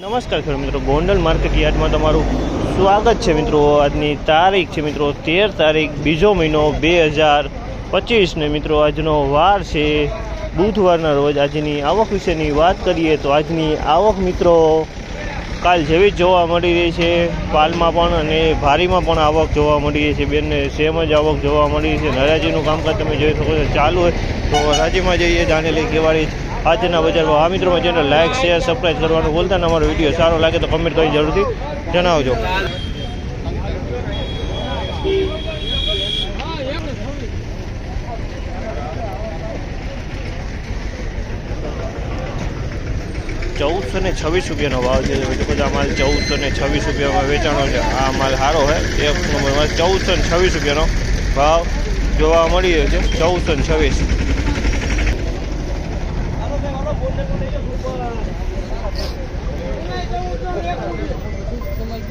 નમસ્કાર ખેડૂત મિત્રો, ગોંડલ માર્કેટ યાર્ડમાં તમારું સ્વાગત છે મિત્રો. આજની તારીખ છે મિત્રો, તેર તારીખ, બીજો મહિનો બે હજાર પચીસને મિત્રો, આજનો વાર છે બુધવારના રોજ. આજની આવક વિશેની વાત કરીએ તો આજની આવક મિત્રો કાલ જેવી જ જોવા મળી રહી છે. પાલમાં પણ અને ભારીમાં પણ આવક જોવા મળી રહી છે. બેનને સેમ જ આવક જોવા મળી રહી છે. નરાજીનું કામકાજ તમે જોઈ શકો છો, ચાલુ હોય તો હરાજીમાં જઈએ. જાણે લઈ કેવાળી આજના બજારમાં આ મિત્રોમાં ચેનલ લાઇક શેર સબસ્ક્રાઈબ કરવાનું બોલતા ને. અમારો વીડિયો સારો લાગે તો કમેન્ટ કરી જરૂરથી જણાવજો. ચૌદસો ને છવ્વીસ રૂપિયાનો ભાવ છે. બીજો બધા માલ ચૌદસો ને છવ્વીસ રૂપિયામાં વેચાણો છે. આ માલ સારો હોય એક નંબરમાં ચૌદસો ને છવ્વીસ રૂપિયાનો ભાવ જોવા મળી રહ્યો છે. ચૌદસો ને છવ્વીસ.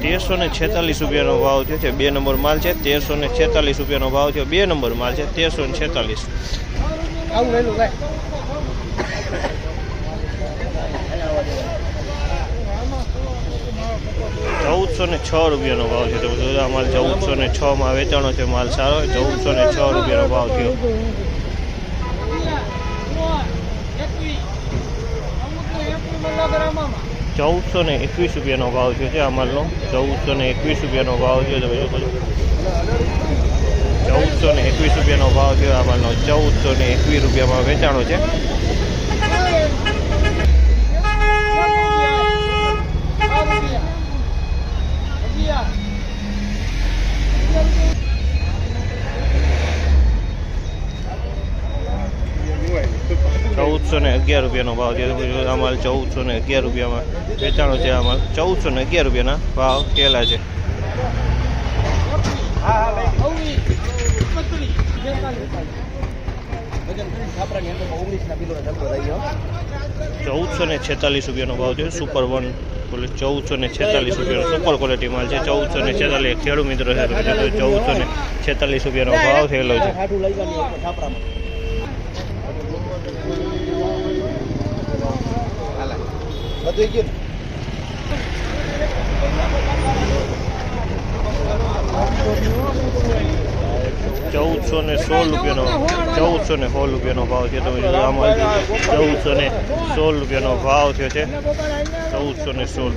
તેરસો ને છેતાલીસ રૂપિયાનો ભાવ થયો છે બે નંબર માલ છે તેરસો ને છેતાલીસ રૂપિયાનો ભાવ થયો બે નંબર માલ છે તેરસો ને છેતાલીસ. ચૌદસો ને છ રૂપિયાનો ભાવ છે તો બધા માલ ચૌદસો ને છ માં વેચાણો છે માલ સારો ચૌદસો ને છ રૂપિયાનો ભાવ થયો. ચૌદસો ને એકવીસ રૂપિયાનો ભાવ થયો છે આ માલનો. ચૌદસો ને એકવીસ રૂપિયાનો ભાવ થયો તમે જોઈ ચૌદસો ને એકવીસ રૂપિયાનો ભાવ થયો આ માલનો. ચૌદસો ને એકવીસ રૂપિયામાં વેચાણો છે. ચૌદસો ને અગિયાર રૂપિયાનો ભાવ છે આ માલ ચૌદસો ને અગિયાર રૂપિયામાં વેચાણો છે આ માલ ચૌદસો ને અગિયાર રૂપિયાના ભાવ થયેલા છે. ચૌદસો ને છેતાલીસ રૂપિયાનો ભાવ છે સુપર વન બોલે ચૌદસો ને છેતાલીસ રૂપિયાનો સુપર ક્વોલિટી માલ છે. ચૌદસો ને છેતાલીસ ખેડૂત મિત્રો છે. ચૌદસો ને છેતાલીસ રૂપિયાનો ભાવ થયેલો છે. ચૌદસો ને સોળ રૂપિયાનો, ચૌદસો ને સોળ રૂપિયાનો ભાવ છે. તમે જોઈ આમાં ચૌદસો ને સોળ રૂપિયાનો ભાવ થયો છે. ચૌદસો ને સોળ.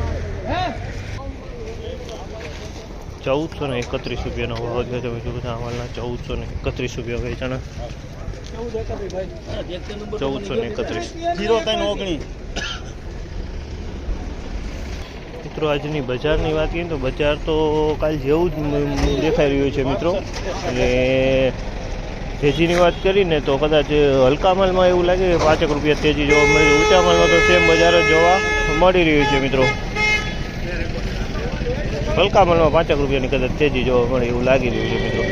ચૌદસો ને એકત્રીસ રૂપિયાનો ભાવ થયો તમે જો બધા ચૌદસો ને એકત્રીસ રૂપિયા વેચાણા. મિત્રો, આજની બજારની વાત કરીએ તો બજાર તો કાલ જેવું જ દેખાઈ રહ્યું છે, મિત્રો. અને તેજીની વાત કરીને તો કદાચ હલકા માલમાં એવું લાગે કે પાંચેક રૂપિયા તેજી જોવા મળે ઊંચા માલમાં તો સેમ બજાર જ જોવા મળી રહ્યું છે, મિત્રો. હલકા માલમાં પાંચેક રૂપિયાની કદાચ તેજી જોવા મળે એવું લાગી રહ્યું છે, મિત્રો.